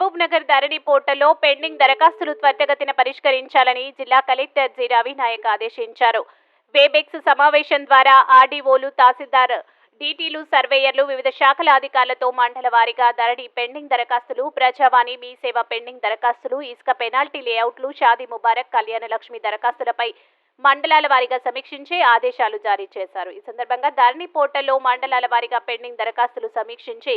కహబూబ్ నగర్ ధరణి పోర్టల్లో పెండింగ్ దరఖాస్తులు త్వరితగతిన పరిష్కరించాలని జిల్లా కలెక్టర్ జి రవినాయక్ ఆదేశించారు. వేబెక్స్ సమావేశం ద్వారా ఆర్డీఓలు తహసీల్దార్ డీటీలు సర్వేయర్లు వివిధ శాఖల అధికారులతో మండల వారీగా ధరణి పెండింగ్ దరఖాస్తులు ప్రజావాణి మీ సేవ పెండింగ్ దరఖాస్తులు ఇసుక పెనాల్టీ లేఅవుట్లు షాదీ ముబారక్ కళ్యాణ లక్ష్మి దరఖాస్తులపై మండలాల వారీగా సమీక్షించే ఆదేశాలు జారీ చేశారు. ఈ సందర్భంగా ధరణి పోర్టల్లో మండలాల వారీగా పెండింగ్ దరఖాస్తులు సమీక్షించి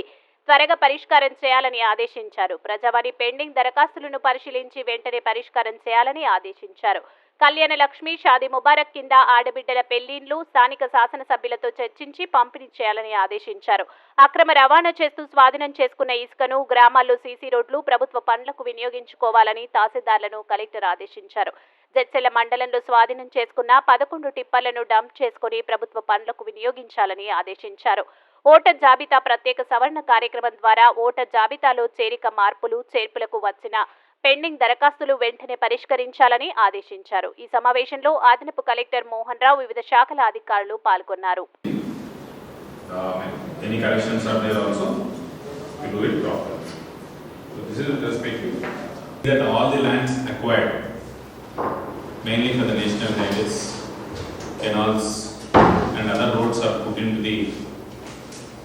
త్వరగా పరిష్కారం చేయాలని ఆదేశించారు. ప్రజావాణి పెండింగ్ దరఖాస్తులను పరిశీలించి వెంటనే పరిష్కారం చేయాలని ఆదేశించారు. కళ్యాణ లక్ష్మి షాది ముబారక్ కింద ఆడబిడ్డల పెళ్ళిళ్ళు స్థానిక శాసనసభ్యులతో చర్చించి పంపిణీ చేయాలని ఆదేశించారు. అక్రమ రవాణా చేస్తూ స్వాధీనం చేసుకున్న ఇసుకను గ్రామాల్లో సీసీ రోడ్లు ప్రభుత్వ పనులకు వినియోగించుకోవాలని తహసీల్దార్లను కలెక్టర్ ఆదేశించారు. జడ్చెల మండలంలో స్వాధీనం చేసుకున్న పదకొండు టిప్పర్లను డంప్ చేసుకుని ప్రభుత్వ పనులకు వినియోగించాలని ఆదేశించారు. ఓట జాబితా ప్రత్యేక సవరణ కార్యక్రమం ద్వారా ఓట జాబితాలో చేరిక మార్పులు చేర్పులకు వచ్చిన పెండింగ్ దరఖాస్తులు వెంటనే పరిష్కరించాలని ఆదేశించారు. ఈ సమావేశంలో ఆదనపు కలెక్టర్ మోహన్ రావు వివిధ శాఖల అధికారులు పాల్గొన్నారు.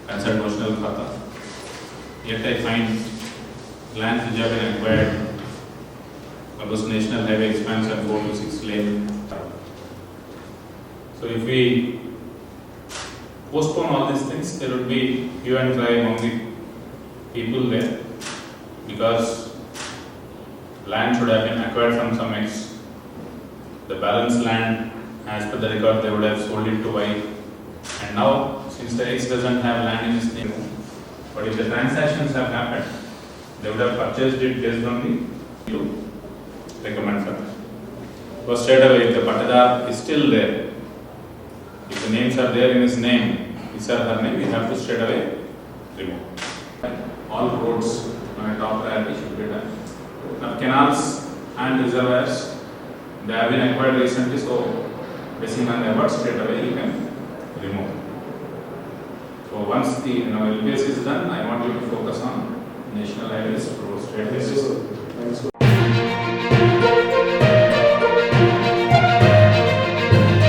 Concerned notional khata. Yet I find lands which have been acquired, August National Highway expansion four to six lane. So if we postpone all these things, there would be hue and cry among the people there because land should have been acquired from some X. The balance land, as per the record, they would have sold it to Y. And now, since the X doesn't have land in his name, but if the transactions have happened, they would have purchased it based on the to recommend for. Because straight away, if the patadar is still there, if the names are there in his name, his or her name, we have to straight away remove. All roads on a top priority should be done. Now canals and reservoirs, they have been acquired recently, so basing on the effort, straight away you can remove. So once the, you know, is done, I want you to focus on national highways, roads.